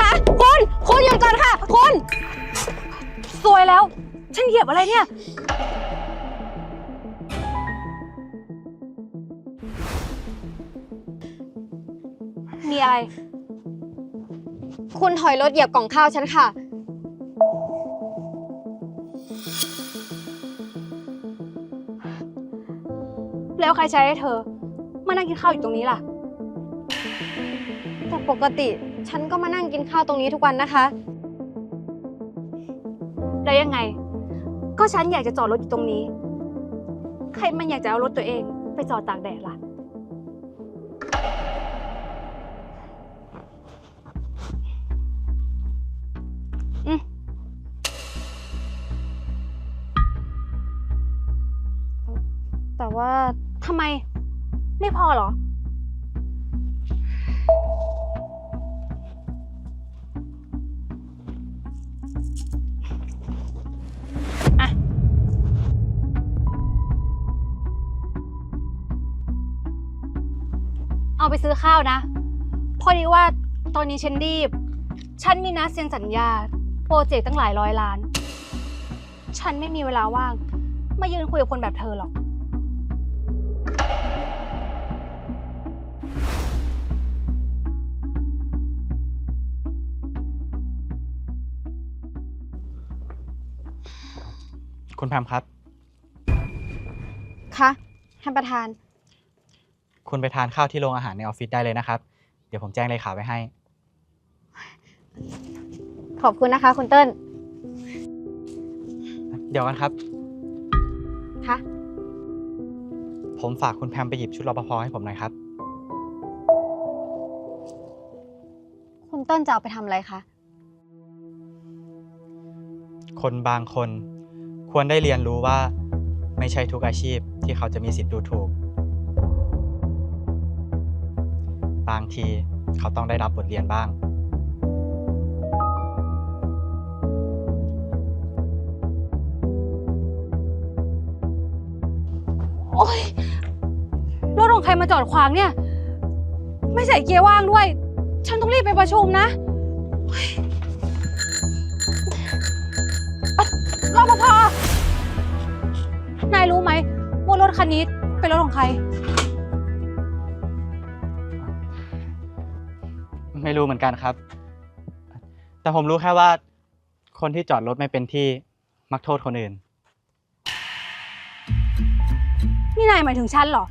คะคุณคุณหยุดก่อนค่ะ คุณสวยแล้ว ฉันเหยียบอะไรเนี่ย มีอะไร คุณถอยรถเหยียบกล่องข้าวฉันค่ะ แล้วใครใช้ให้เธอ มานั่งกินข้าวอยู่ตรงนี้ล่ะ แต่ปกติ ฉันก็มานั่งกินข้าวตรงนี้ทุกวันนะคะ แล้วยังไง ก็ฉันอยากจะจอดรถอยู่ตรงนี้ ใครมันอยากจะเอารถตัวเอง ไปจอดตากแดดล่ะ อืมแต่ว่าทำไม ไม่พอเหรอ ไปซื้อข้าวนะ พอดีว่าตอนนี้ฉันรีบ ฉันมีนัดเซ็นสัญญา โปรเจกต์ตั้งหลายร้อยล้าน ฉันไม่มีเวลาว่าง มายืนคุยกับคนแบบเธอหรอก คุณแพมครับ คะท่านประธาน คุณไปทานข้าวที่โรงอาหารในออฟฟิศได้เลยนะครับ เดี๋ยวผมแจ้งเลขาไว้ให้ ขอบคุณนะคะ คุณเติ้ลเดี๋ยวกันครับ คะผมฝากคุณแพมไปหยิบชุดรปภให้ผมหน่อยครับ คุณเติ้ลจะเอาไปทำอะไรคะ คนบางคนควรได้เรียนรู้ว่าไม่ใช่ทุกอาชีพที่เขาจะมีสิทธิ์ดูถูก บางทีเขาต้องได้รับบทเรียนบ้าง โอ๊ย รถของใครมาจอดขวางเนี่ย ไม่ใส่เกียร์ว่างด้วย ฉันต้องรีบไปประชุมนะโอ๊ยอะรปภนายรู้ไหมว่ารถคันนี้เป็นรถของใคร ไม่รู้เหมือนกันครับ แต่ผมรู้แค่ว่า คนที่จอดรถไม่เป็นที่มักโทษคนอื่น นี่นายหมายถึงฉันเหรอ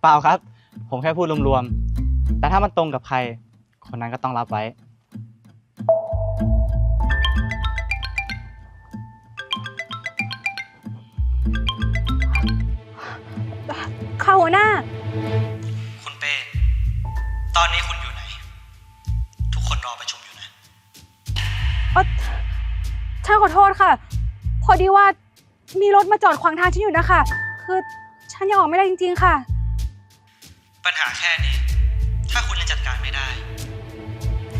เปล่าครับ ผมแค่พูดรวมๆ แต่ถ้ามันตรงกับใคร คนนั้นก็ต้องรับไว้ข้าหัวหน้า รอประชุมอยู่นะเอ่อฉันขอโทษค่ะ พอดีว่ามีรถมาจอดขวางทางฉันอยู่นะคะ คือฉันยังออกไม่ได้จริง ๆ ค่ะ ปัญหาแค่นี้ ถ้าคุณยังจัดการไม่ได้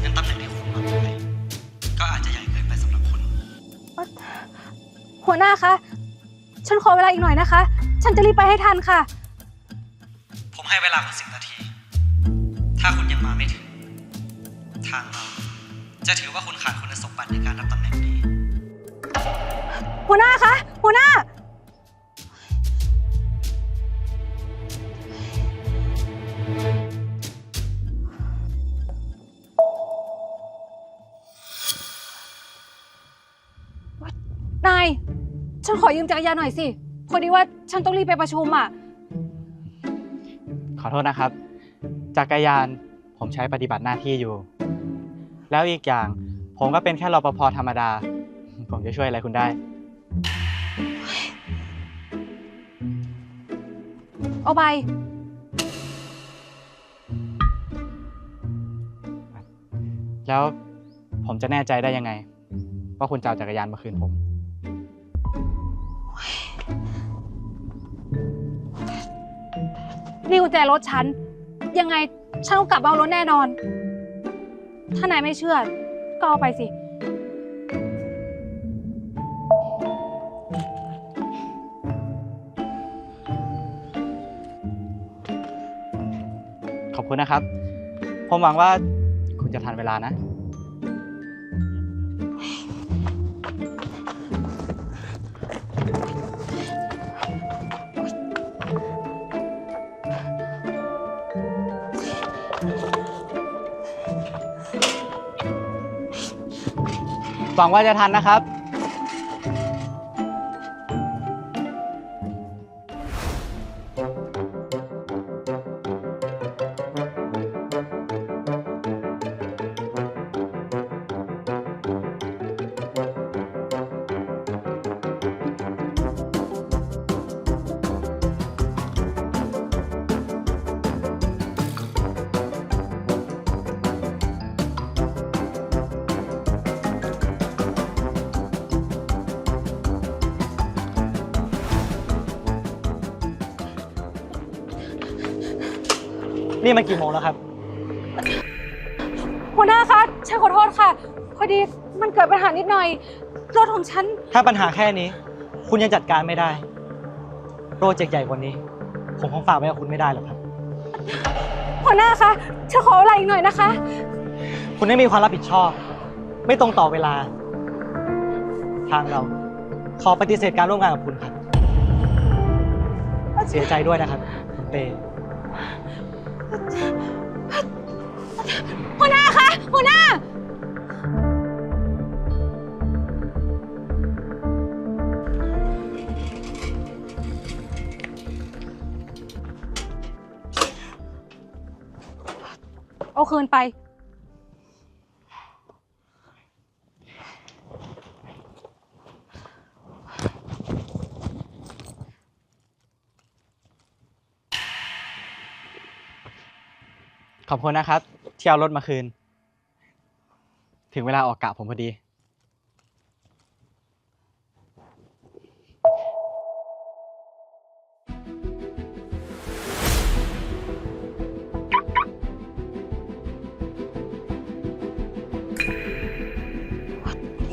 งั้นตำแหน่งที่คุณรับไว้ก็อาจจะใหญ่เกินไปสำหรับคุณ หัวหน้าคะ ฉันขอเวลาอีกหน่อยนะคะ ฉันจะรีบไปให้ทันค่ะ ผมให้เวลาคุณสิบนาที ถ้าคุณยังมาไม่ถึง ทางเรา จะถือว่าคุณขาดคุณสมบัติในการรับตำแหน่งนี้ หัวหน้าคะ หัวหน้า นาย ฉันขอยืมจักรยานหน่อยสิ พอดีว่าฉันต้องรีบไปประชุมอะ ขอโทษนะครับ จักรยานผมใช้ปฏิบัติหน้าที่อยู่ แล้วอีกอย่าง ผมก็เป็นแค่รปภธรรมดา ผมจะช่วยอะไรคุณได้ เอาไป แล้วผมจะแน่ใจได้ยังไง ว่าคุณจะเอาจักรยานมาคืนผม นี่กุญแจรถฉัน ยังไงฉันต้องกลับมาเอารถแน่นอน ถ้านายไม่เชื่อ ก็เอาไปสิ ขอบคุณนะครับ ผมหวังว่าคุณจะทันเวลานะ หวังว่าจะทันนะครับ นี่มันกี่โมงแล้วครับ หัวหน้าคะ ฉันขอโทษค่ะ พอดีมันเกิดปัญหานิดหน่อย รถของฉัน ถ้าปัญหาแค่นี้ คุณยังจัดการไม่ได้ โปรเจกต์ใหญ่กว่านี้ ผมคงฝากไว้กับคุณไม่ได้หรอกครับ หัวหน้าคะ ฉันขอเวลาอีกหน่อยนะคะ คุณไม่มีความรับผิดชอบ ไม่ตรงต่อเวลา ทางเราขอปฏิเสธการร่วมงานกับคุณครับ เสียใจด้วยนะครับคุณเต้ หัวหน้าคะหัวหน้า เอาคืนไป ขอบคุณนะครับที่เอารถมาคืน ถึงเวลาออกกะผมพอดี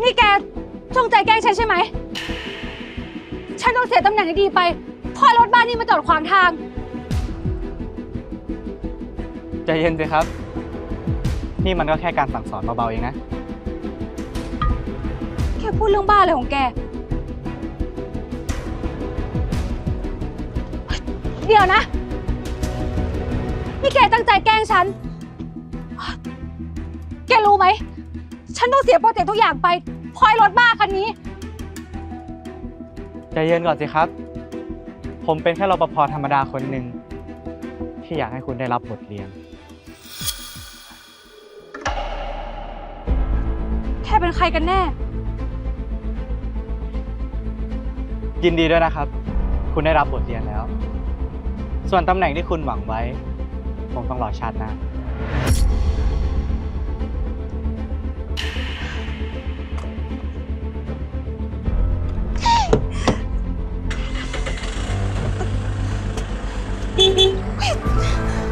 นี่แกจงใจแกล้งฉันใช่ไหม ฉันต้องเสียตำแหน่งที่ดีไปเพราะรถบ้านนี่มาจอดขวางทาง ใจเย็นสิครับ นี่มันก็แค่การสั่งสอนเบาๆเองนะแกพูดเรื่องบ้าอะไรของแก เดี๋ยวนะ นี่แกตั้งใจแกล้งฉัน แกรู้ไหม ฉันต้องเสียโปรเจกต์ทุกอย่างไปเพราะไอ้รถบ้าคันนี้ ใจเย็นก่อนสิครับ ผมเป็นแค่รปภธรรมดาคนหนึ่งที่อยากให้คุณได้รับบทเรียน เป็นใครกันแน่ ยินดีด้วยนะครับ คุณได้รับบทเรียนแล้ว ส่วนตำแหน่งที่คุณหวังไว้ ผมต้องรอชาตินะา Beep.